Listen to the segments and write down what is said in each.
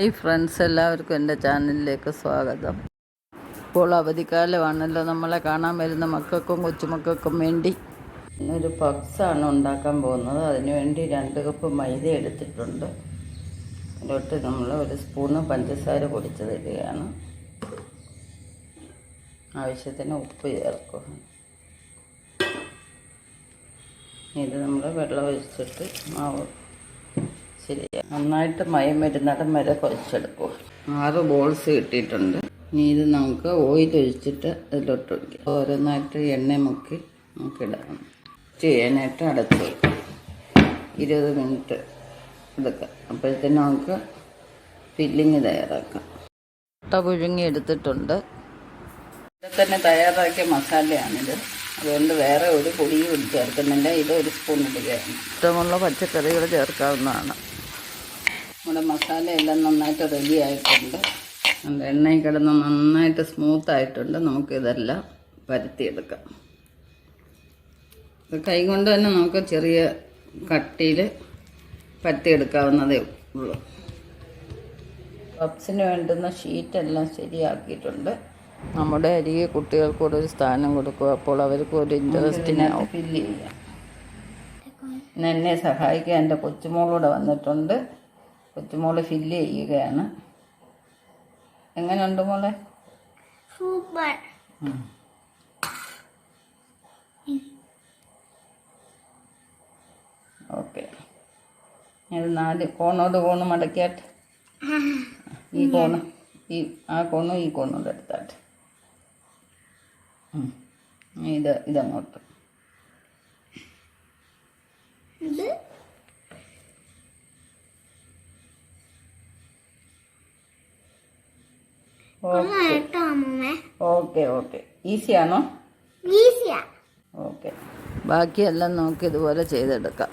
Hi friends എല്ലാവർക്കും എന്റെ ചാനലിലേക്ക് സ്വാഗതം. ഇപ്പോൾ അവധിക്കാലമാണല്ലോ. നമ്മളെ കാണാൻ വരുന്ന മക്കൾക്കും കൊച്ചുമക്കൾക്കും വേണ്ടി ഒരു പപ്സാണ് ഉണ്ടാക്കാൻ പോകുന്നത്. അതിനുവേണ്ടി രണ്ട് കപ്പ് മൈദ എടുത്തിട്ടുണ്ട്. അതിലോട്ട് നമ്മൾ ഒരു സ്പൂണ് പഞ്ചസാര പൊടിച്ചതിടുകയാണ് ആവശ്യത്തിന് ഉപ്പ് ചേർക്കുക. ഇത് നമ്മൾ വെള്ളം ഒഴിച്ചിട്ട് മാവ് ശരി നന്നായിട്ട് മയം വരുന്നിടം വരെ കുഴച്ചെടുക്കുക ആറ് ബോൾസ് കിട്ടിയിട്ടുണ്ട്. ഇനി ഇത് നമുക്ക് ഓയിൽ ഒഴിച്ചിട്ട് ഇതിലോട്ട് ഒഴിക്കാം. ഓരോന്നായിട്ട് എണ്ണ മുക്കി നമുക്ക് ഇടാം. ചെയ്യാനായിട്ട് അടച്ചു വയ്ക്കാം ഇരുപത് മിനിറ്റ് എടുക്കാം. അപ്പോഴത്തേന് നമുക്ക് ഫില്ലിങ് തയ്യാറാക്കാം. മുട്ട പുഴുങ്ങി എടുത്തിട്ടുണ്ട്. ഇവിടെ തന്നെ തയ്യാറാക്കിയ മസാലയാണിത്. അതുകൊണ്ട് വേറെ ഒരു പൊടിയും ചേർക്കുന്നില്ല. ഇത് ഒരു സ്പൂൺ ഇടുകയാണ്. ഇഷ്ടമുള്ള പച്ചക്കറികൾ ചേർക്കാവുന്നതാണ്. നമ്മുടെ മസാല എല്ലാം നന്നായിട്ട് റെഡി ആയിട്ടുണ്ട്. നമ്മുടെ എണ്ണയിൽ കിടന്ന് നന്നായിട്ട് സ്മൂത്ത് ആയിട്ടുണ്ട്. നമുക്കിതെല്ലാം പരത്തിയെടുക്കാം. ഇത് കൈ കൊണ്ട് തന്നെ നമുക്ക് ചെറിയ കട്ടിയിൽ പരത്തിയെടുക്കാവുന്നതേ ഉള്ളൂ. പപ്സിന് വേണ്ടുന്ന ഷീറ്റെല്ലാം ശരിയാക്കിയിട്ടുണ്ട്. നമ്മുടെ അരികെ കുട്ടികൾക്ക് കൂടെ ഒരു സ്ഥാനം കൊടുക്കുക. അപ്പോൾ അവർക്ക് ഒരു ഇൻട്രസ്റ്റിന് ഫില്ല് ചെയ്യാം. എന്നെ സഹായിക്കാൻ എന്റെ കൊച്ചുമോളൂടെ വന്നിട്ടുണ്ട്. കൊച്ചുമോൾ ഫില്ല് ചെയ്യുകയാണ്. എങ്ങനെയുണ്ട് മോളെ? സൂപ്പർ. ഓക്കെ. ഇത് നാല് കോണോട് കോണ് മടക്കിയാട്ട്. ഈ കോണ് ഈ ആ കോണും ഈ കോണും എടുത്താട്ട്. ഇത് ഇതങ്ങോട്ട്. ഓക്കെ ഓക്കെ ഈസിയാണോ ഈസിയാ ഓക്കെ ബാക്കിയെല്ലാം നമുക്ക് ഇതുപോലെ ചെയ്തെടുക്കാം.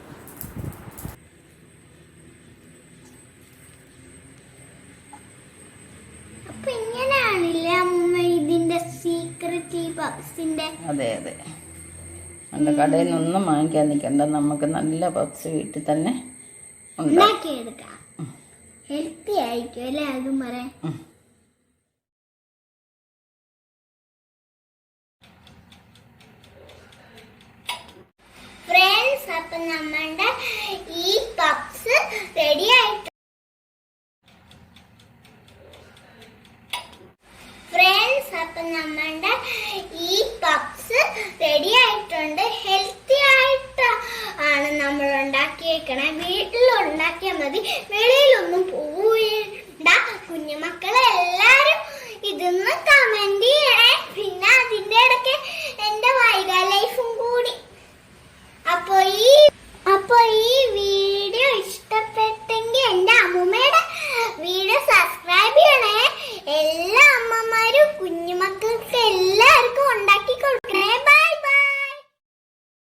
അതെ അതെ. നമ്മുടെ കടയിൽ നിന്നൊന്നും വാങ്ങിക്കാൻ നിൽക്കണ്ട. നമുക്ക് നല്ല പപ്സ് വീട്ടിൽ തന്നെ ഉണ്ടാക്കാം. ഉണ്ടാക്കിയെടുക്കാം. ഹെൽത്തി ആയിരിക്കും അല്ലേ അതും പറയാൻ ഉം. ഫ്രണ്ട്സ് അപ്പൊ നമ്മളുടെ ഈ പപ്സ് റെഡി ആയിട്ട്. ഫ്രണ്ട്സ് അപ്പൊ നമ്മളുടെ ഈ പപ്സ് റെഡി ആയിട്ടുണ്ട്. ഹെൽത്തി ആയിട്ട് ആണ് നമ്മൾ ഉണ്ടാക്കിയേക്കണേ. വീട്ടിൽ ഉണ്ടാക്കിയാൽ മതി. വെളിയിലൊന്നും പോയി